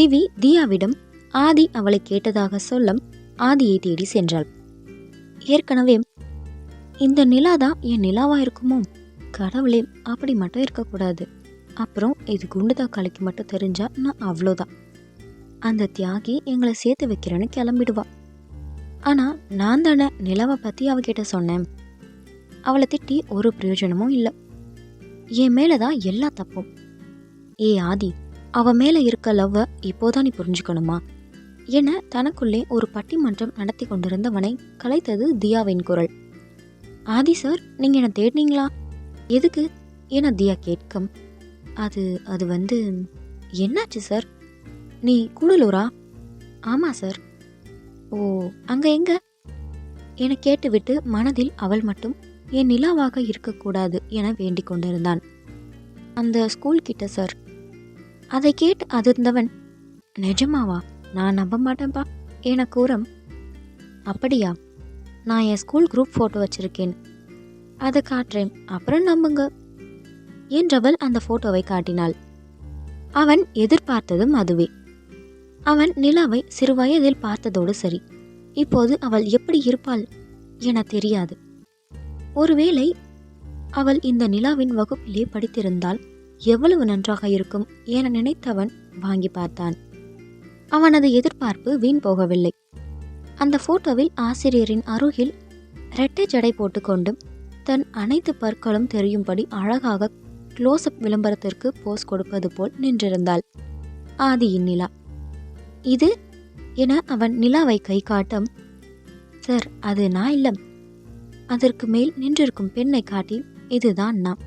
திவி தியாவிடம் ஆதி அவளை கேட்டதாக சொல்ல ஆதியை தேடி சென்றாள். ஏற்கனவே இந்த நிலா தான் என் நிலாவா இருக்குமோ? கடவுளே அப்படி மட்டும் இருக்கக்கூடாது. அப்புறம் இது குண்டு தக்காளிக்கு மட்டும் தெரிஞ்சா நான் அவ்வளோதான். அந்த தியாகி எங்களை சேர்த்து வைக்கிறேன்னு கிளம்பிடுவா. ஆனால் நான் தானே நிலாவை பற்றி அவகிட்ட சொன்னேன். அவளை திட்டி ஒரு பிரயோஜனமும் இல்லை. என் மேலே தான் எல்லா தப்பும். ஏ ஆதி அவ மேலே இருக்க லவ்வை இப்போதான் நீ புரிஞ்சுக்கணுமா? என தனக்குள்ளே ஒரு பட்டிமன்றம் நடத்தி கொண்டிருந்தவனை கலைத்தது தியாவின் குரல். ஆதி சார் நீங்க என்ன தேடினீங்களா? எதுக்கு? என தியா கேட்கும். அது அது வந்து என்னாச்சு சார் நீ கூடலூரா? ஆமா சார் ஓ அங்க எங்க? என கேட்டுவிட்டு மனதில் அவள் மட்டும் என் நிலாவாக இருக்கக்கூடாது என வேண்டிக் கொண்டிருந்தான். அந்த ஸ்கூல் கிட்ட சார் அதை கேட்டு அதிர்ந்தவன் நிஜமாவா? நான் நம்ப மாட்டேன்ப்பா என கூறம். அப்படியா? நான் என் ஸ்கூல் குரூப் ஃபோட்டோ வச்சிருக்கேன். அதை காட்டுறேன். அப்புறம் நம்புங்க என்றவள் அந்த ஃபோட்டோவை காட்டினாள். அவன் எதிர்பார்த்ததும் அதுவே. அவன் நிலாவை சிறுவயதில் பார்த்ததோடு சரி. இப்போது அவள் எப்படி இருப்பாள் என தெரியாது. ஒருவேளை அவள் இந்த நிலாவின் வகுப்பிலே படித்திருந்தால் எவ்வளவு நன்றாக இருக்கும் என நினைத்தவன் வாங்கி பார்த்தான். அவனது எதிர்பார்ப்பு வீண் போகவில்லை. அந்த போட்டோவில் ஆசிரியரின் அருகில் இரட்டை ஜடை போட்டுக்கொண்டும் தன் அனைத்து பற்களும் தெரியும்படி அழகாக க்ளோஸ்அப் விளம்பரத்திற்கு போஸ் கொடுப்பது போல் நின்றிருந்தாள். ஆதியின் நிலா இது என அவன் நிலாவை கை காட்டும். சார் அது நான் இல்லம். அதற்கு மேல் நின்றிருக்கும் பெண்ணை காட்டி இதுதான் நான்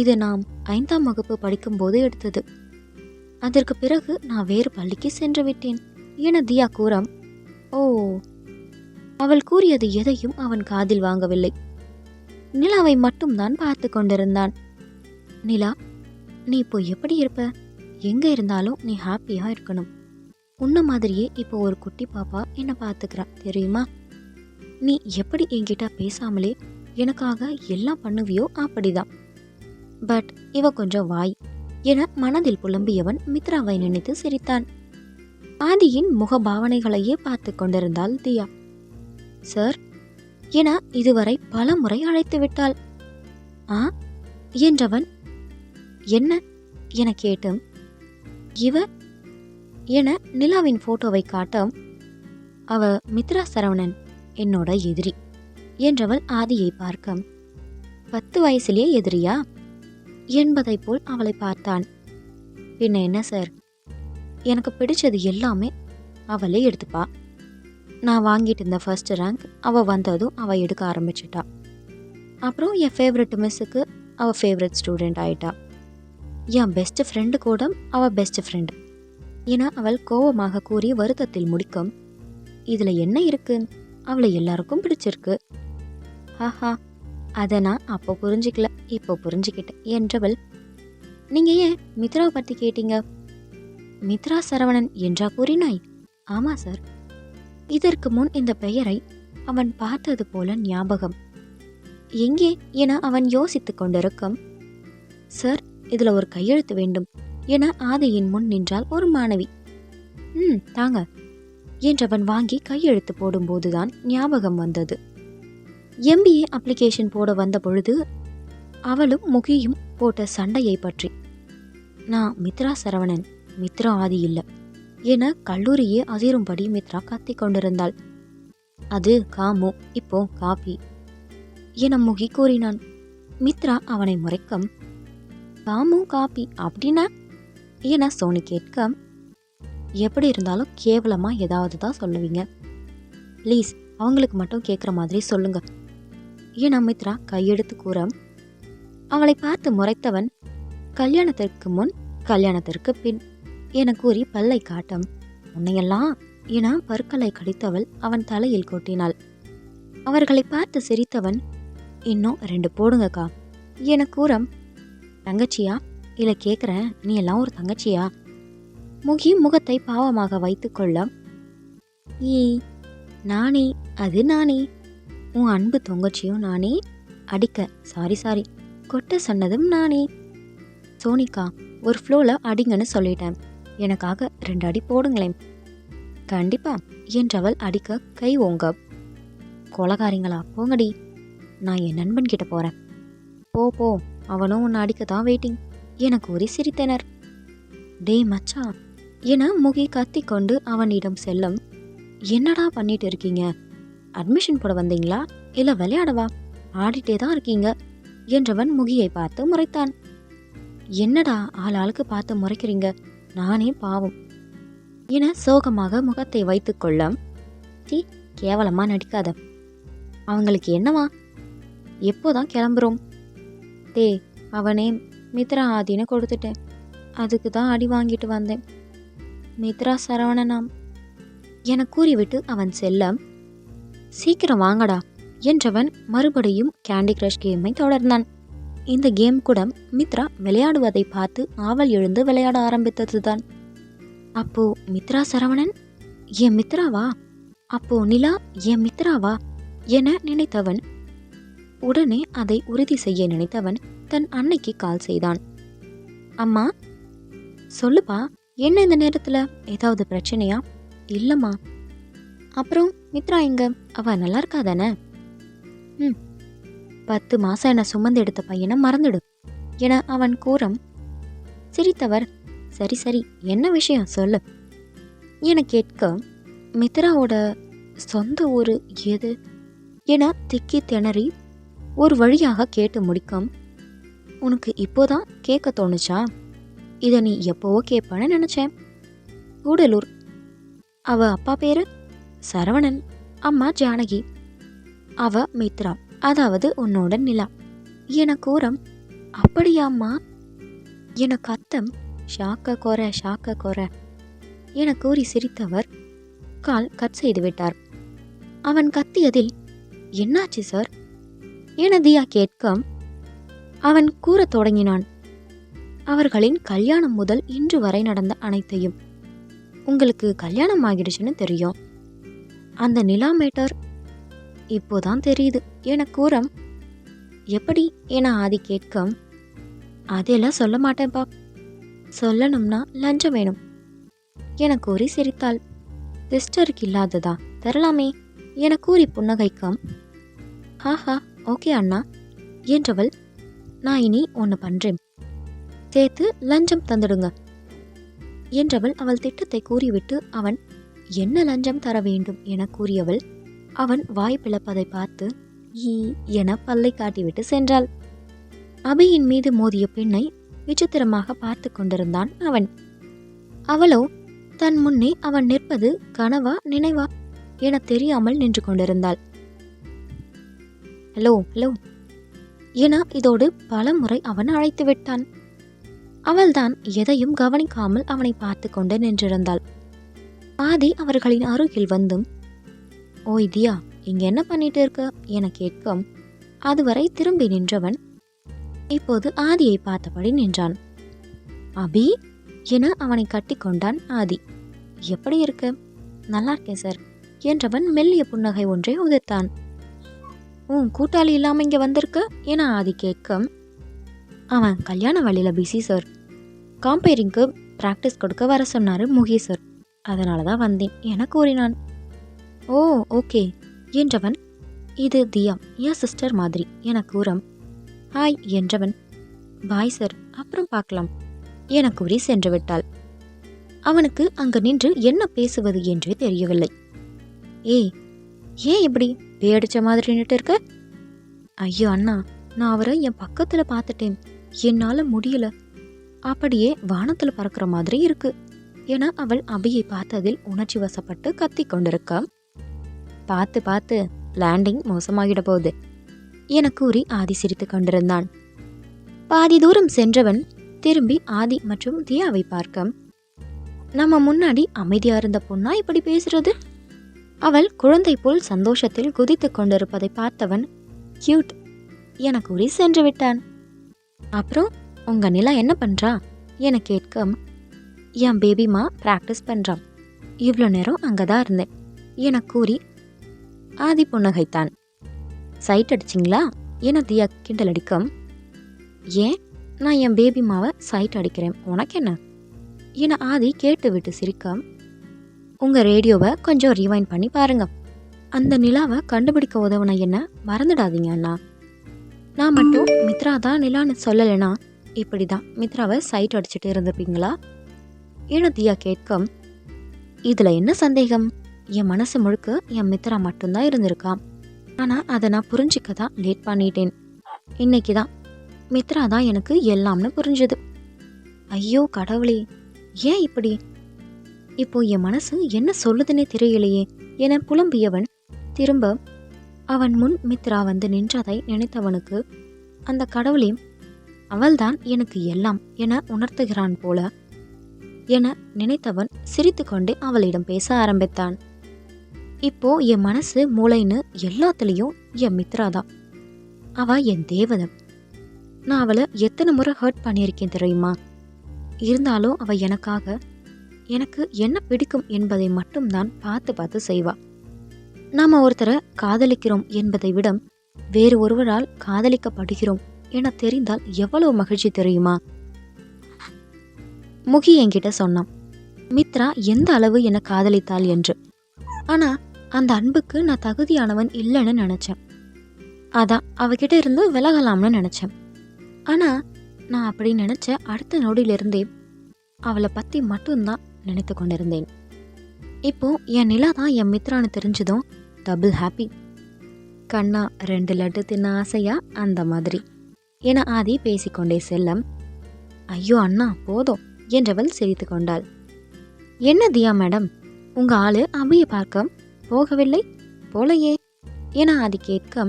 இது நாம் ஐந்தாம் வகுப்பு படிக்கும்போது எடுத்தது. அதற்கு பிறகு நான் வேறு பள்ளிக்கு சென்று விட்டேன் என தியா கூறம். ஓ அவள் கூறியது எதையும் அவன் காதில் வாங்கவில்லை. நிலாவை மட்டும்தான் பார்த்து கொண்டிருந்தான். நிலா நீ இப்போ எப்படி இருப்ப? எங்க இருந்தாலும் நீ ஹாப்பியா இருக்கணும். உன்ன மாதிரியே இப்போ ஒரு குட்டி பாப்பா என்ன பார்த்துக்கிறா தெரியுமா? நீ எப்படி என்கிட்ட பேசாமலே எனக்காக எல்லாம் பண்ணுவியோ அப்படிதான். பட் இவ கொஞ்சம் வாய். என மனதில் புலம்பியவன் மித்ராவை நினைத்து சிரித்தான். ஆதியின் முக பாவனைகளையே பார்த்து கொண்டிருந்தாள் தியா. சார் என இதுவரை பல முறை அழைத்து விட்டாள். ஆ? என்றவன் என்ன? என கேட்டும் இவ? என நிலாவின் போட்டோவை காட்டும் அவ மித்ரா சரவணன் என்னோட எதிரி என்றவள் ஆதியை பார்க்க. பத்து வயசுலேயே எதிரியா? என்பதைப் போல் அவளை பார்த்தான். பின்ன என்ன சார்? எனக்கு பிடிச்சது எல்லாமே அவளே எடுத்துப்பா. நான் வாங்கிட்டு இருந்த ஃபர்ஸ்ட் ரேங்க் அவள் வந்ததும் அவள் எடுக்க ஆரம்பிச்சிட்டா. அப்புறம் என் ஃபேவரட் மிஸ்ஸுக்கு அவள் ஃபேவரட் ஸ்டூடெண்ட் ஆயிட்டா. என் பெஸ்ட் ஃப்ரெண்டு கூட அவள் பெஸ்ட் ஃப்ரெண்டு என அவள் கோபமாக கூறி வருத்தத்தில் முடிக்கும். இதில் என்ன இருக்கு? அவளை எல்லாருக்கும் பிடிச்சிருக்கு. ஆஹா அதை நான் அப்போ புரிஞ்சிக்கல இப்போ புரிஞ்சுக்கிட்டேன். என்றவள் நீங்க ஏன் மித்ராவை பற்றி கேட்டீங்க? மித்ரா சரவணன் என்றா கூறினாய்? ஆமா சார். இதற்கு முன் இந்த பெயரை அவன் பார்த்தது போல ஞாபகம். எங்கே? என அவன் யோசித்து கொண்டிருக்கும். சார் இதுல ஒரு கையெழுத்து வேண்டும் என ஆதியின் முன் நின்றால் ஒரு மாணவி. ம் தாங்க. என்றவன் வாங்கி கையெழுத்து போடும்போதுதான் ஞாபகம் வந்தது. எம்பிஏ அப்ளிகேஷன் போட வந்த பொழுது அவளும் முகியும் போட்ட சண்டையை பற்றி. நான் மித்ரா சரவணன். மித்ரா ஆதி இல்லை என கல்லூரியே அதிரும்படி மித்ரா கத்திக் கொண்டிருந்தாள். அது காமு. இப்போ காபி என முகி கூறினான். மித்ரா அவனை முறைக்கம் காமு காபி அப்படின்னா? என சோனி கேட்க எப்படி இருந்தாலும் கேவலமா ஏதாவது தான் சொல்லுவீங்க. ப்ளீஸ் அவங்களுக்கு மட்டும் கேட்குற மாதிரி சொல்லுங்கள் என மித்ரா கையெடுத்து கூற அவளை பார்த்து முறைத்தவன் கல்யாணத்திற்கு முன் கல்யாணத்திற்கு பின் என கூறி பல்லை காட்டம். உன்னையெல்லாம் என பற்களை கடித்தவள் அவன் தலையில் கொட்டினாள். அவர்களை பார்த்து சிரித்தவன் இன்னும் ரெண்டு போடுங்கக்கா என கூறம். தங்கச்சியா? இல்லை கேட்குறேன் நீ எல்லாம் ஒரு தங்கச்சியா? முகி முகத்தை பாவமாக வைத்துக்கொள்ள ஈ நானே அது நானே உன் அன்பு தொங்கச்சியும் நானே. அடிக்க சாரி சாரி கொட்ட சொன்னதும் நானே. சோனிகா ஒரு ஃப்ளோவில் அடிங்கன்னு சொல்லிட்டேன். எனக்காக ரெண்டு அடி போடுங்களேன். கண்டிப்பா என்றவள் அடிக்க கை ஓங்க. கொலகாரிங்களா போங்கடி. நான் என் நண்பன் கிட்ட போறேன். போ போ அவனும் உன்னை அடிக்க தான் வெயிட்டிங் என கூறி சிரித்தனர். டேய் மச்சா என முகி கத்திக்கொண்டு அவனிடம் செல்லும். என்னடா பண்ணிட்டு இருக்கீங்க? அட்மிஷன் போட வந்தீங்களா? இல்லை விளையாடவா? ஆடிட்டே தான் இருக்கீங்க. என்றவன் முகியை பார்த்து முறைத்தான். என்னடா ஆள் ஆளுக்கு பார்த்து முறைக்கிறீங்க? நானே பாவம். என சோகமாக முகத்தை வைத்துக்கொள்ள தீ கேவலமா நடிக்காத. அவங்களுக்கு என்னவா? எப்போதான் கிளம்புறோம்? டே அவனே மித்ரா ஆதின்னு கொடுத்துட்டேன். அதுக்கு தான் அடி வாங்கிட்டு வந்தேன். மித்ரா சரவணனாம். என கூறிவிட்டு அவன் செல்ல சீக்கிரம் வாங்கடா என்றவன் மறுபடியும் கேண்டி கிரஷ் கேமை தொடர்ந்தான். இந்த கேம் கூட மித்ரா விளையாடுவதை பார்த்து ஆவல் எழுந்து விளையாட ஆரம்பித்ததுதான். அப்போ மித்ரா சரவணன் என் மித்ராவா அப்போ நிலா என் மித்ராவா என நினைத்தவன் உடனே அதை உறுதி செய்ய நினைத்தவன் தன் அன்னைக்கு கால் செய்தான். அம்மா சொல்லுப்பா என்ன இந்த நேரத்துல? ஏதாவது பிரச்சனையா? இல்லம்மா அப்புறம் மித்ரா எங்க அவ நல்லா இருக்கா தானே? ம். பத்து மாசம் என்னை சுமந்து எடுத்த பையனை மறந்துடு. என அவன் கூறம் சிரித்தவர். சரி சரி. என்ன விஷயம்? சொல்லு. என கேட்க மித்ராவோட சொந்த ஊர் எது? என திக்கி திணறி ஒரு வழியாக கேட்டு முடிக்கும் உனக்கு இப்போதான் கேட்க தோணுச்சா? இதை நீ எப்போவோ கேட்பேன்னு நினச்சேன். கூடலூர் அவ அப்பா பேரு? சரவணன் அம்மா ஜானகி. அவ மித்ரா அதாவது உன்னோட நிலா. என கூறம் அப்படியாம்மா? என கத்தம் ஷாக்க கோர ஷாக்க கோர என கூறி சிரித்தவர் கால் கட் செய்து விட்டார். அவன் கத்தியதில் என்னாச்சு சார் என தியா கேட்க அவன் கூறத் தொடங்கினான் அவர்களின் கல்யாணம் முதல் இன்று வரை நடந்த அனைத்தையும். உங்களுக்கு கல்யாணம் ஆகிடுச்சுன்னு தெரியும். அந்த நிலா மேட்டர் இப்போதான் தெரியுது. என கூறம் எப்படி? என ஆதி கேட்க அதெல்லாம் சொல்ல மாட்டேன்ப்பா சொல்லணும்னா லஞ்சம் வேணும். என கூறி சிரித்தாள். சிஸ்டருக்கு இல்லாததா? தரலாமே. என கூறி புன்னகைக்கம். ஆஹா ஓகே அண்ணா. என்றவள் நான் இனி ஒன்று பண்றேன். சேர்த்து லஞ்சம் தந்துடுங்க. என்றவள் அவள் திட்டத்தை கூறிவிட்டு அவன் என்ன லஞ்சம் தர வேண்டும் என கூறியவள் அவன் வாய் பிளப்பதை பார்த்து ஈ என பல்லை காட்டிவிட்டு சென்றாள். அபியின் மீது மோதிய பெண்ணை விசித்திரமாக பார்த்து கொண்டிருந்தான் அவன். அவளோ தன் முன்னே அவன் நிற்பது கனவா நினைவா? என தெரியாமல் நின்று கொண்டிருந்தாள். ஹலோ ஹலோ என இதோடு பல முறை அவன் அழைத்து விட்டான். அவள்தான் எதையும் கவனிக்காமல் அவனை பார்த்து கொண்டு நின்றிருந்தாள். ஆதி அவர்களின் அருகில் வந்தும் ஓய் தியா இங்க என்ன பண்ணிட்டு இருக்க? என கேட்கும். அதுவரை திரும்பி நின்றவன் இப்போது ஆதியை பார்த்தபடி நின்றான். அபி? என அவனை கட்டிக்கொண்டான் ஆதி. எப்படி இருக்கு? நல்லா இருக்கேன் சார் என்றவன் மெல்லிய புன்னகை ஒன்றை உதிர்த்தான். உன் கூட்டாளி இல்லாம இங்க வந்திருக்க? என ஆதி கேட்க அவன் கல்யாண வழியில பிஸி சார் காம்பேரிங்க்கு ப்ராக்டிஸ் கொடுக்க வர சொன்னாரு முகி சார் அதனால தான் வந்தேன் என கூறினான். ஓ ஓகே என்றவன் இது தியா என் சிஸ்டர் மாதிரி என கூறம். ஹாய் என்றவன் பாய் சார் அப்புறம் பார்க்கலாம் என கூறி சென்று விட்டாள். அவனுக்கு அங்கு நின்று என்ன பேசுவது என்றே தெரியவில்லை. ஏய் ஏன் இப்படி பேடிச்ச மாதிரி நின்றுட்டு இருக்க ஐயோ அண்ணா நான் அவரை என் பக்கத்தில் பார்த்துட்டேன் என்னால் முடியல. அப்படியே வானத்தில் பறக்கிற மாதிரி இருக்குது என அவள் அபியை பார்த்ததில் உணர்ச்சி வசப்பட்டு கத்திக் கொண்டிருக்க. பார்த்து பார்த்து லேண்டிங் மோசமாகிட போகுது என கூறி ஆதி சிரித்து கொண்டிருந்தான். பாதி தூரம் சென்றவன் திரும்பி ஆதி மற்றும் தியாவை பார்க்க. நம்ம முன்னாடி அமைதியா இருந்த பொண்ணா இப்படி பேசுறது? அவள் குழந்தை போல் சந்தோஷத்தில் குதித்து கொண்டிருப்பதை பார்த்தவன் கியூட் என கூறி சென்று விட்டான். அப்புறம் உங்க நிலா என்ன பண்றா? என கேட்க என் பேபிமா ப்ராக்டிஸ் பண்ணுறான் இவ்வளோ நேரம் அங்கே தான் இருந்தேன். என கூறி ஆதி புன்னகைத்தான். சைட் அடிச்சிங்களா? என தியா கிண்டல் அடிக்கும். ஏன்? நான் என் பேபி மாவை சைட் அடிக்கிறேன். உனக்கு என்ன? என ஆதி கேட்டுவிட்டு சிரிக்க உங்கள் ரேடியோவை கொஞ்சம் ரீவைண்ட் பண்ணி பாருங்க. அந்த நிலாவை கண்டுபிடிக்க உதவுன என்ன? மறந்துடாதீங்க அண்ணா. நான் மட்டும் மித்ரா தான் நிலான்னு சொல்லலைன்னா இப்படி தான் மித்ராவை சைட் அடிச்சுட்டு இருந்திருப்பீங்களா? என தியா கேட்க இதில் என்ன சந்தேகம்? என் மனசு முழுக்க என் மித்ரா மட்டும்தான் இருந்திருக்கான் ஆனால் அதை நான் புரிஞ்சிக்க தான் லேட் பண்ணிட்டேன். இன்னைக்கு தான். மித்ரா தான் எனக்கு எல்லாம்னு புரிஞ்சுது. ஐயோ கடவுளே ஏன் இப்படி? இப்போ என் மனசு என்ன சொல்லுதுன்னே தெரியலையே என புலம்பியவன் திரும்ப அவன் முன் மித்ரா வந்து நின்றதை நினைத்தவனுக்கு அந்த கடவுளே அவள்தான் எனக்கு எல்லாம் என உணர்த்துகிறான் போல என நினைத்தவன் சிரித்துக்கொண்டே அவளிடம் பேச ஆரம்பித்தான். இப்போ என் மனசு மூளைன்னு எல்லாத்துலேயும் என் மித்ரா தான் அவ என் தேவதை நான் அவளை எத்தனை முறை ஹர்ட் பண்ணியிருக்கேன் தெரியுமா? இருந்தாலும் அவ எனக்காக எனக்கு என்ன பிடிக்கும் என்பதை மட்டும்தான் பார்த்து பார்த்து செய்வா. நாம் ஒருத்தரை காதலிக்கிறோம் என்பதை விட வேறு ஒருவரால் காதலிக்கப்படுகிறோம் என தெரிந்தால் எவ்வளவு மகிழ்ச்சி தெரியுமா? முகி என்கிட்ட சொன்னான். மித்ரா எந்த அளவு என்னை காதலித்தாள் என்று? ஆனா அந்த அன்புக்கு நான் தகுதியானவன் இல்லைன்னு நினைச்சேன். அதான் அவகிட்ட இருந்து விலகலாம்னு நினைச்சேன். ஆனா நான் அப்படி நினைச்ச அடுத்த நொடியிலிருந்தே அவளை பத்தி மட்டும்தான் நினைத்து கொண்டிருந்தேன். இப்போ என் நிலா தான் என் மித்ரான்னு தெரிஞ்சதும் டபுள் ஹாப்பி கண்ணா ரெண்டு லட்டு தின்ன ஆசையா? அந்த மாதிரி. என ஆதி பேசிக்கொண்டே செல்லம். ஐயோ அண்ணா போதும். என்றவள் சிரித்து கொண்டாள். என்ன தியா மேடம்? உங்க ஆளு அபியை பார்க்க போகவில்லை? போலையே. என அது கேட்க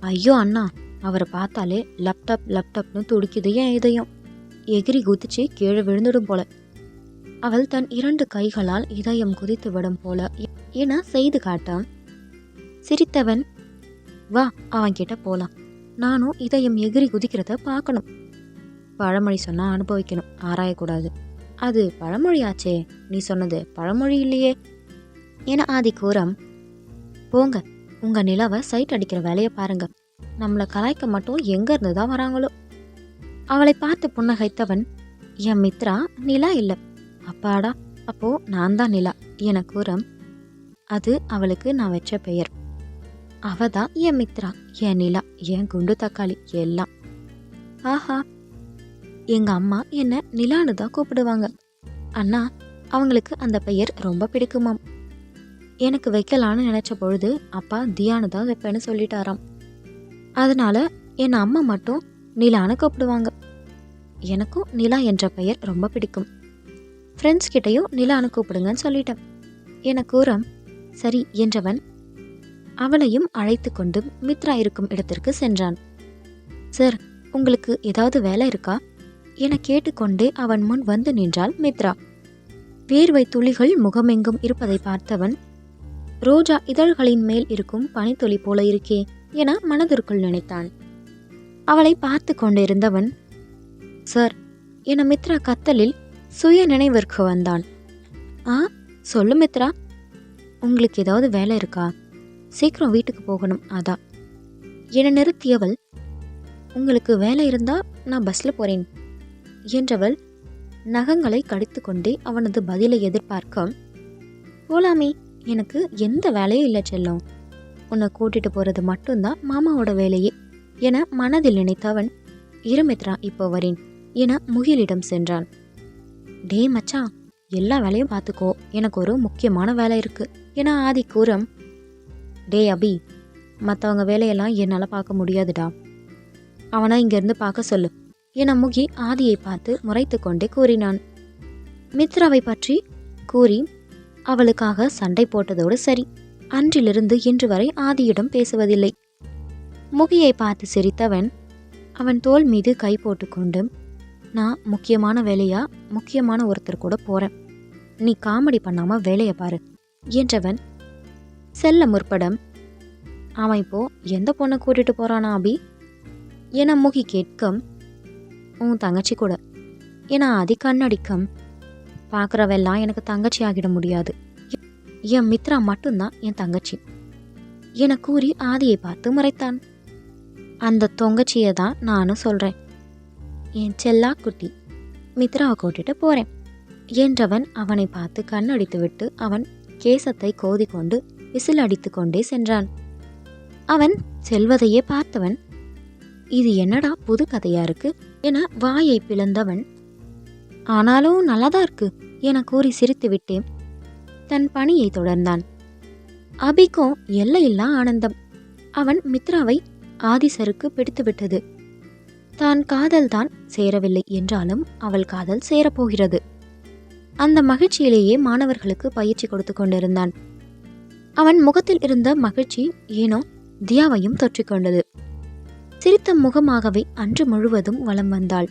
ஐயோ அண்ணா அவரை பார்த்தாலே லேப்டாப் லேப்டாப்னு துடிக்குது என் இதயம். எகிரி குதிச்சு கீழே விழுந்துடும் போல. அவள் தன் இரண்டு கைகளால் இதயம் குதித்து விடும் போல என செய்து காட்ட சிரித்தவன் வா அவன்கிட்ட போலாம். நானும் இதயம் எகிரி குதிக்கிறத பார்க்கணும். பழமொழி சொன்னால் அனுபவிக்கணும். ஆராயக்கூடாது. அது பழமொழியாச்சே. நீ சொன்னது பழமொழி இல்லையே. என ஆதி கூறம் போங்க உங்கள் நிலவை சைட் அடிக்கிற வேலையை பாருங்க. நம்மளை கலாய்க்க மட்டும் எங்கேருந்து தான் வராங்களோ? அவளை பார்த்து புன்னகைத்தவன் என் மித்ரா நிலா இல்லை. அப்பாடா அப்போ நான் தான் நிலா என கூறம் அது அவளுக்கு நான் வச்ச பெயர். அவ தான் என் மித்ரா என் நிலா என் குண்டு தக்காளி எல்லாம். ஆஹா எங்கள் அம்மா என்னை நிலான்னு தான் கூப்பிடுவாங்க. அண்ணா அவங்களுக்கு அந்த பெயர் ரொம்ப பிடிக்குமாம். எனக்கு வைக்கலான்னு நினச்ச பொழுது அப்பா தியானு தான் வைப்பேன்னு சொல்லிட்டாராம். அதனால என் அம்மா மட்டும் நிலான்னு கூப்பிடுவாங்க. எனக்கும் நிலா என்ற பெயர் ரொம்ப பிடிக்கும். ஃப்ரெண்ட்ஸ் கிட்டேயும் நிலான்னு கூப்பிடுங்கன்னு சொல்லிட்டேன். என கூறம் சரி என்றவன்? அவளையும் அழைத்து கொண்டு மித்ரா இருக்கும் இடத்திற்கு சென்றான். சார் உங்களுக்கு ஏதாவது வேலை இருக்கா? என கேட்டுக்கொண்டே அவன் முன் வந்து நின்றாள் மித்ரா. வேர்வை துளிகள் முகமெங்கும் இருப்பதை பார்த்தவன் ரோஜா இதழ்களின் மேல் இருக்கும் பனித்துளி போல இருக்கே என மனதிற்குள் நினைத்தான். அவளை பார்த்து கொண்டிருந்தவன் சார் என மித்ரா கத்தலில் சுய நினைவிற்கு வந்தான். ஆ சொல்லு மித்ரா உங்களுக்கு ஏதாவது வேலை இருக்கா? சீக்கிரம் வீட்டுக்கு போகணும் அதான். என நிறுத்தியவள் உங்களுக்கு வேலை இருந்தா நான் பஸ்ல போறேன். என்றவள் நகங்களை கடித்துக்கொண்டே அவனது பதிலை எதிர்பார்க்க போலாமே எனக்கு எந்த வேலையும் இல்லை செல்லம். உன்னை கூட்டிட்டு போறது மட்டும்தான் மாமாவோட வேலையே என மனதில் நினைத்தவன் இருமித்ரா இப்போ வரேன் என முகிலிடம் சென்றான். டே மச்சான் எல்லா வேலையும் பார்த்துக்கோ எனக்கு ஒரு முக்கியமான வேலை இருக்கு என ஆதி கூறம். டே அபி மற்றவங்க வேலையெல்லாம் என்னால் பார்க்க முடியாதுடா. அவனை இங்கேருந்து பார்க்க சொல்லு. என முகி ஆதியை பார்த்து முறைத்து கொண்டு கூறினான். மித்ராவை பற்றி கூறி அவளுக்காக சண்டை போட்டதோடு சரி. அன்றிலிருந்து இன்று வரை ஆதியிடம் பேசுவதில்லை. முகியை பார்த்து சிரித்தவன் அவன் தோல் மீது கை போட்டுக்கொண்டு நான் முக்கியமான வேலையா? முக்கியமான ஒருத்தர் கூட போறேன். நீ காமெடி பண்ணாம வேலையை பாரு என்றவன். செல்ல முற்படம். அவன் இப்போ எந்த பொண்ணை கூட்டிட்டு போறானா அபி? என முகி கேட்கும் உன் தங்கச்சி கூட. ஏன்னா அதி கண்ணடிக்கம். பார்க்குறவெல்லாம் எனக்கு தங்கச்சி ஆகிட முடியாது. என் மித்ரா மட்டும்தான் என் தங்கச்சி. என கூறி ஆதியை பார்த்து முறைத்தான். அந்த தொங்கச்சியை தான் நானும் சொல்கிறேன் என் செல்லா குட்டி மித்ராவை கூட்டிட்டு போகிறேன் என்றவன் அவனை பார்த்து கண்ணடித்துவிட்டு அவன் கேசத்தை கோதிக்கொண்டு விசில் அடித்து கொண்டே சென்றான். அவன் செல்வதையே பார்த்தவன் இது என்னடா புது கதையா இருக்குது என வாயை பிளந்தவன். ஆனாலும் நல்லாதான் இருக்கு என கூறி சிரித்துவிட்டேன் தன் பணியை தொடர்ந்தான். அபிக்கும் எல்லையில்லா ஆனந்தம். அவன் மித்ராவை ஆதிசருக்கு பிடித்துவிட்டது தான் காதல் தான் சேரவில்லை என்றாலும் அவள் காதல் சேரப்போகிறது. அந்த மகிழ்ச்சியிலேயே மாணவர்களுக்கு பயிற்சி கொடுத்து கொண்டிருந்தான். அவன் முகத்தில் இருந்த மகிழ்ச்சி ஏனோ தியாவையும் தொற்றிக்கொண்டது சிரித்த முகமாகவே அன்று முழுவதும் வலம் வந்தாள்.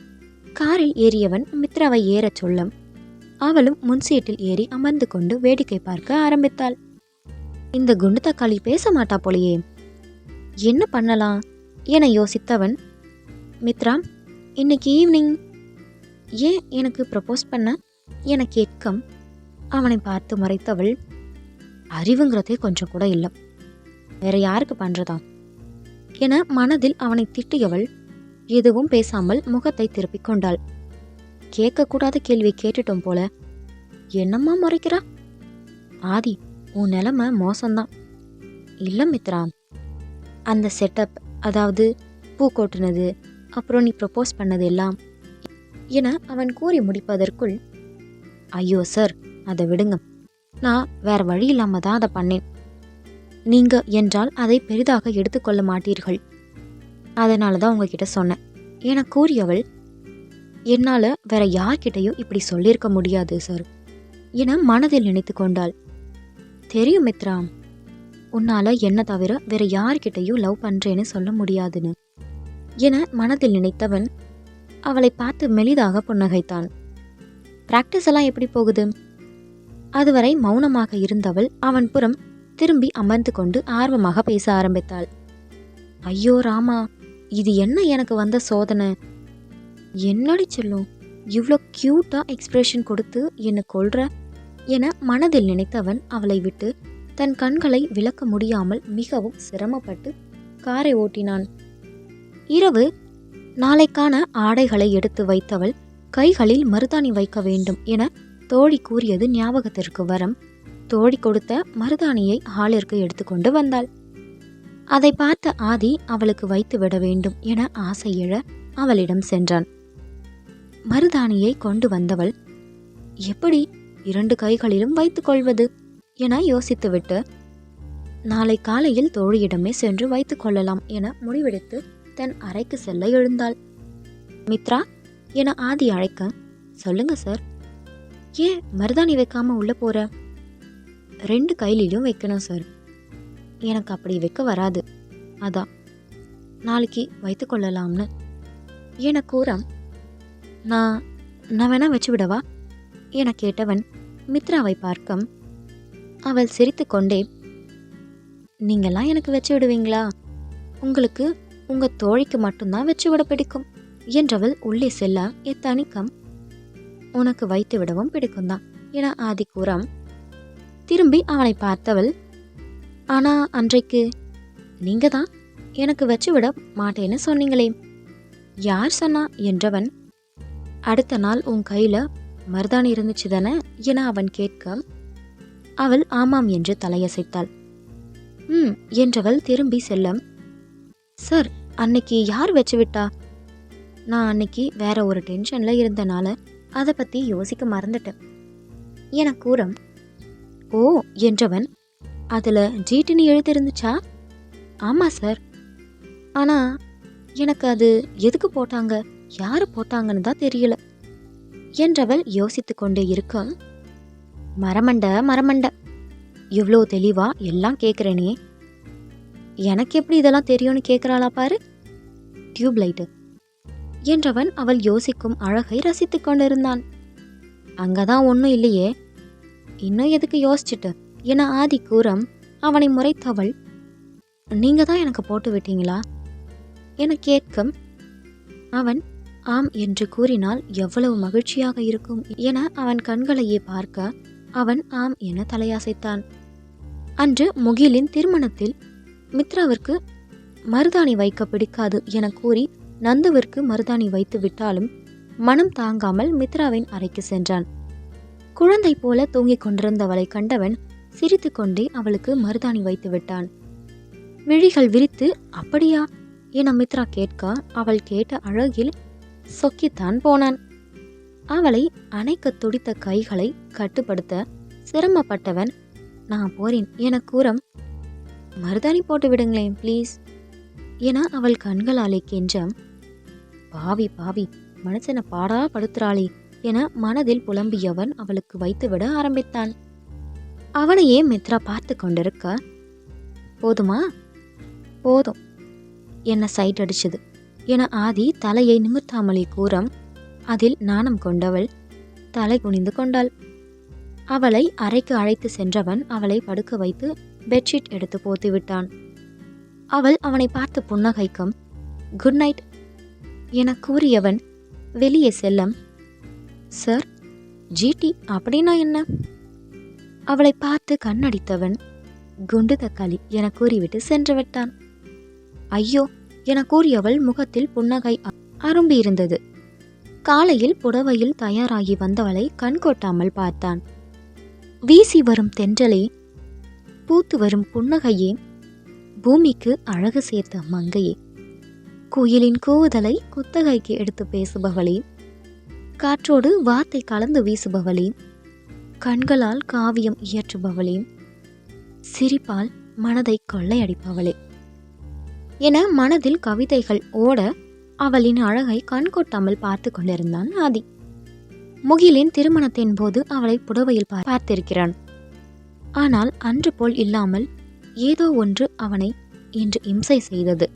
காரில் ஏறியவன் மித்ராவை ஏறச் சொல்லம். அவளும் முன் சீட்டில் ஏறி அமர்ந்து கொண்டு வேடிக்கை பார்க்க ஆரம்பித்தாள். இந்த குண்டு தக்காளி பேச மாட்டா போலையே. என்ன பண்ணலாம்? என யோசித்தவன் மித்ரா இன்னைக்கு ஈவினிங். ஏன் எனக்கு ப்ரப்போஸ் பண்ண? என கேட்கம். அவனை பார்த்து மறைத்தவள் அறிவுங்கிறதே கொஞ்சம் கூட இல்லை. வேற யாருக்கு பண்ணுறதா என மனதில் அவனை திட்டியவள் எதுவும் பேசாமல் முகத்தை திருப்பிக் கொண்டாள். கேட்கக்கூடாத கேள்வி கேட்டுட்டோம் போல என்னம்மா முறைக்கிறா? ஆதி உன் நிலைமை மோசம்தான். இல்லை மித்ரா அந்த செட்டப் அதாவது பூ கொட்டுனது அப்புறம் நீ ப்ரப்போஸ் பண்ணது எல்லாம் என அவன் கூறி முடிப்பதற்குள் ஐயோ சார் அதை விடுங்க. நான் வேற வழி இல்லாம தான் அதை பண்ணேன். நீங்க என்றால் அதை பெரிதாக எடுத்துக்கொள்ள மாட்டீர்கள். அதனால தான் உங்ககிட்ட சொன்னேன். என கூறியவள் என்னால் வேற யார்கிட்டையும் இப்படி சொல்லியிருக்க முடியாது சார் என மனதில் நினைத்து கொண்டாள். தெரியும் மித்ரா உன்னால என்ன தவிர வேற யார்கிட்டையும் லவ் பண்றேன்னு சொல்ல முடியாதுன்னு என மனதில் நினைத்தவன் அவளை பார்த்து மெலிதாக புன்னகைத்தான். பிராக்டிஸ் எல்லாம் எப்படி போகுது? அதுவரை மௌனமாக இருந்தவள் அவன் புறம் திரும்பி அமர்ந்து கொண்டு ஆர்வமாக பேச ஆரம்பித்தாள். ஐயோ ராமா இது என்ன எனக்கு வந்த சோதனை? என்னடி சொல்லும் இவ்வளோ க்யூட்டாக எக்ஸ்பிரஷன் கொடுத்து என்னை கொள்ற என மனதில் நினைத்தவன் அவளை விட்டு தன் கண்களை விளக்க முடியாமல் மிகவும் சிரமப்பட்டு காரை ஓட்டினான். இரவு நாளைக்கான ஆடைகளை எடுத்து வைத்தவள் கைகளில் மருதாணி வைக்க வேண்டும் என தோழி கூறியது ஞாபகத்திற்கு வரம். தோழி கொடுத்த மருதாணியை ஹாலிற்கு எடுத்துக்கொண்டு வந்தாள். அதை பார்த்த ஆதி அவளுக்கு வைத்து விட வேண்டும் என ஆசை எழ அவளிடம் சென்றான். மருதாணியை கொண்டு வந்தவள் எப்படி இரண்டு கைகளிலும் வைத்துக் கொள்வது? என யோசித்துவிட்டு நாளை காலையில் தோழியிடமே சென்று வைத்துக் கொள்ளலாம் என முடிவெடுத்து தன் அறைக்கு செல்ல எழுந்தாள். மித்ரா என ஆதி அழைக்க சொல்லுங்க சார் ஏன் மருதாணி வைக்காம உள்ள போற? ரெண்டு கையிலையும் வைக்கணும் சார் எனக்கு அப்படி வைக்க வராது. அதான். நாளைக்கு வைத்து கொள்ளலாம்னு. என கூறம் நான் நான் வேணா வச்சு விடவா? என கேட்டவன் மித்ராவை பார்க்க அவள் சிரித்துக்கொண்டே நீங்கெல்லாம் எனக்கு வச்சு விடுவீங்களா? உங்களுக்கு உங்கள் தோழிக்கு மட்டும்தான் வச்சு விட பிடிக்கும். என்றவள் உள்ளே செல்ல இத்தணிக்கம் உனக்கு வைத்து விடவும் பிடிக்கும்தான். என ஆதி கூறம். திரும்பி அவனை பார்த்தவள் ஆனா அன்றைக்கு நீங்க தான் எனக்கு வச்சு விட மாட்டேன்னு சொன்னீங்களே. யார் சொன்னா? என்றவன் அடுத்த நாள் உன் கையில மருதாணி இருந்துச்சு தானே? என அவன் கேட்க அவள் ஆமாம் என்று தலையசைத்தாள். ம் என்றவள் திரும்பி செல்லம் சார் அன்னைக்கு யார் வச்சு விட்டா? நான் அன்னைக்கு வேற ஒரு டென்ஷன்ல இருந்தனால அதை பத்தி யோசிக்க மறந்துட்டேன் என கூறம். ஓ என்றவன் அதில் ஜீட்டுன்னு எழுதிருந்துச்சா? ஆமாம் சார். ஆனால் எனக்கு அது எதுக்கு போட்டாங்க? யார் போட்டாங்கன்னு தான் தெரியல. என்றவள் யோசித்து கொண்டே இருக்க. மரமண்ட மரமண்ட. இவ்வளோ தெளிவாக எல்லாம் கேட்குறேனே எனக்கு எப்படி இதெல்லாம் தெரியும்னு கேட்குறாளா பாரு. டியூப்லைட்டு. என்றவன் அவள் யோசிக்கும் அழகை ரசித்து கொண்டிருந்தான். அங்கதான் ஒன்றும் இல்லையே. இன்னும் எதுக்கு யோசிச்சுட்டு? என ஆதி கூறம் அவனை முறைத்தவள் நீங்க தான் எனக்கு போட்டு விட்டீங்களா? என கேட்கும். அவன் ஆம் என்று கூறினால் எவ்வளவு மகிழ்ச்சியாக இருக்கும் என அவன் கண்களையே பார்க்க அவன் ஆம் என தலையாசைத்தான். அன்று முகிலின் திருமணத்தில் மித்ராவிற்கு மருதாணி வைக்க பிடிக்காது என கூறி நந்துவிற்கு மருதாணி வைத்து விட்டாலும் மனம் தாங்காமல் மித்ராவின் அறைக்கு சென்றான். குழந்தை போல தூங்கிக் கொண்டிருந்தவளை கண்டவன் சிரித்துக்கொண்டே அவளுக்கு மருதாணி வைத்து விட்டான். விழிகள் விரித்து அப்படியா? என மித்ரா கேட்க? அவள் கேட்ட அழகில் சொக்கித்தான் போனான். அவளை அணைக்க துடித்த கைகளை கட்டுப்படுத்த சிரமப்பட்டவன் நான் போறேன். என கூறம் மருதாணி போட்டு விடுங்களேன் ப்ளீஸ். என அவள் கண்களாலே கெஞ்சம். பாவி பாவி. மனுஷனை பாடா படுத்துறாளே. என மனதில் புலம்பியவன் அவளுக்கு வைத்துவிட ஆரம்பித்தான். அவனையே மித்ரா பார்த்து கொண்டிருக்க போதுமா? போதும். என்ன சைட் அடிச்சது? என ஆதி தலையை நிமிர்த்தாமலே கூறம் அதில் நாணம் கொண்டவள் தலை குனிந்து கொண்டாள். அவளை அறைக்கு அழைத்து சென்றவன் அவளை படுக்க வைத்து பெட்ஷீட் எடுத்து போத்து விட்டான். அவள் அவனை பார்த்து புன்னகைக்கும் குட் நைட் என கூறியவன் வெளியே செல்லம் சார் ஜிடி அப்படின்னா என்ன? அவளை பார்த்து கண்ணடித்தவன் குண்டு தக்காளி என கூறிவிட்டு சென்று விட்டான். ஐயோ என கூறியவள் முகத்தில் புன்னகை அ- அரும்பியிருந்தது. காலையில் புடவையில் தயாராகி வந்தவளை கண் கொட்டாமல் பார்த்தான். வீசி வரும் தென்றலே பூத்து வரும் புன்னகையே பூமிக்கு அழகு சேர்த்த மங்கையே. குயிலின் கூவுதலை குத்தகைக்கு எடுத்து பேசுபவளே காற்றோடு வார்த்தை கலந்து வீசுபவளே கண்களால் காவியம் இயற்றுபவளே சிரிப்பால் மனதை கொள்ளையடிப்பவளே. என மனதில் கவிதைகள் ஓட அவளின் அழகை கண்கொட்டாமல் பார்த்து கொண்டிருந்தான் ஆதி. முகிலின் திருமணத்தின் போது அவளை புடவையில் பார்த்திருக்கிறான். ஆனால் அன்று போல் இல்லாமல் ஏதோ ஒன்று அவனை இன்று இம்சை செய்தது.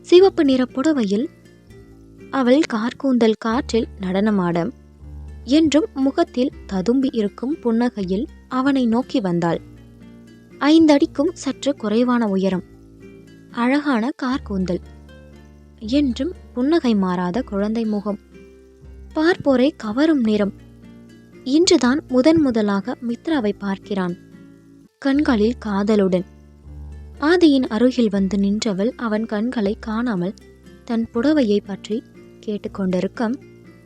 சிவப்பு நிற புடவையில் அவள் கார்கூந்தல் காற்றில் நடனமாட என்றும் முகத்தில் ததும்பி இருக்கும் புன்னகையில் அவனை நோக்கி வந்தாள். ஐந்தடிக்கும் சற்று குறைவான உயரம். அழகான கார்கூந்தல். என்றும் புன்னகை மாறாத குழந்தை முகம். பார்ப்போரை கவரும் நிறம். இன்றுதான் முதன் முதலாக மித்ராவை பார்க்கிறான். கண்களில் காதலுடன். ஆதியின் அருகில் வந்து நின்றவள் அவன் கண்களை காணாமல் தன் புடவையை பற்றி கேட்டுக்கொண்டிருக்கும்.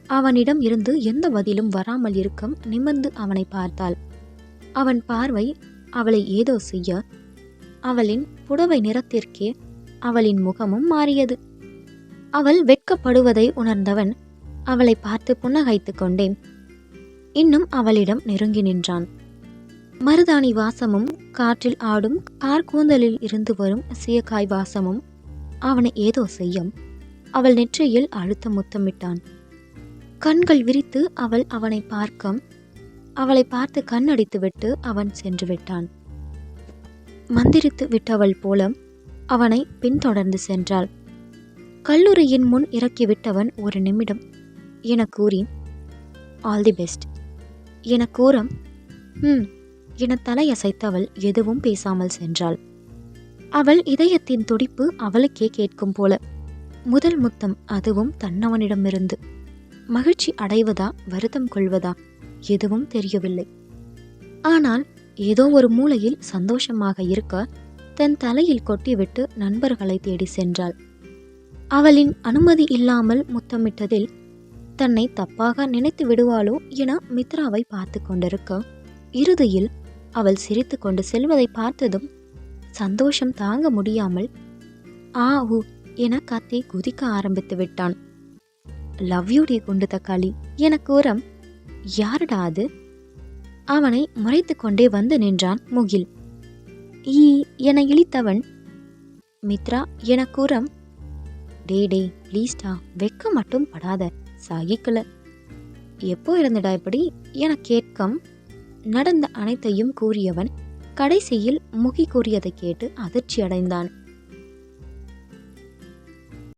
அவனிடம் இருந்து எந்த பதிலும் வராமல் இருக்கும் நிமிர்ந்து அவனை பார்த்தாள். அவன் பார்வை அவளை ஏதோ செய்ய அவளின் புடவை நிறத்திற்கே அவளின் முகமும் மாறியது. அவள் வெட்கப்படுவதை உணர்ந்தவன் அவளை பார்த்து புன்னகைத்து கொண்டே இன்னும் அவளிடம் நெருங்கி நின்றான். மருதாணி வாசமும் காற்றில் ஆடும் கார்கூந்தலில் இருந்து வரும் சீயக்காய் வாசமும் அவனை ஏதோ செய்யும் அவள் நெற்றியில் அழுத்த முத்தமிட்டான். கண்கள் விரித்து அவள் அவனை பார்க்க அவளை பார்த்து கண் அடித்துவிட்டு அவன் சென்று விட்டான். மந்திரித்து விட்டவள் போல அவனை பின்தொடர்ந்து சென்றாள். கல்லூரியின் முன் இறக்கிவிட்டவன் ஒரு நிமிடம் என கூறி ஆல் தி பெஸ்ட் என கூற ம் என தலையசைத்தவள் எதுவும் பேசாமல் சென்றாள். அவள் இதயத்தின் துடிப்பு அவளுக்கே கேட்கும் போல முதல் முத்தம் அதுவும் தன்னவனிடமிருந்து. மகிழ்ச்சி அடைவதா வருத்தம் கொள்வதா எதுவும் தெரியவில்லை. ஆனால் ஏதோ ஒரு மூலையில் சந்தோஷமாக இருக்க தன் தலையில் கொட்டிவிட்டு நண்பர்களை தேடி சென்றாள். அவளின் அனுமதி இல்லாமல் முத்தமிட்டதில் தன்னை தப்பாக நினைத்து விடுவாளோ என மித்ராவை பார்த்து கொண்டிருக்க இறுதியில் அவள் சிரித்து கொண்டு செல்வதை பார்த்ததும் சந்தோஷம் தாங்க முடியாமல் ஆ ஊ என கத்தி குதிக்க ஆரம்பித்து விட்டான். லவ் யூ குண்டு தக்காளி. என கூறம் யாருடா அது? அவனை முறைத்து கொண்டே வந்து நின்றான் முகில். ஈ என இழித்தவன். மித்ரா என கூறம் டே டே ப்ளீஸ்டா வெக்க மட்டும் படாத சகிக்கல. எப்போ இருந்துடா இப்படி? என கேட்கம். நடந்த அனைத்தையும் கூறியவன் கடைசியில் முகி கூறியதை கேட்டு அதிர்ச்சி அடைந்தான்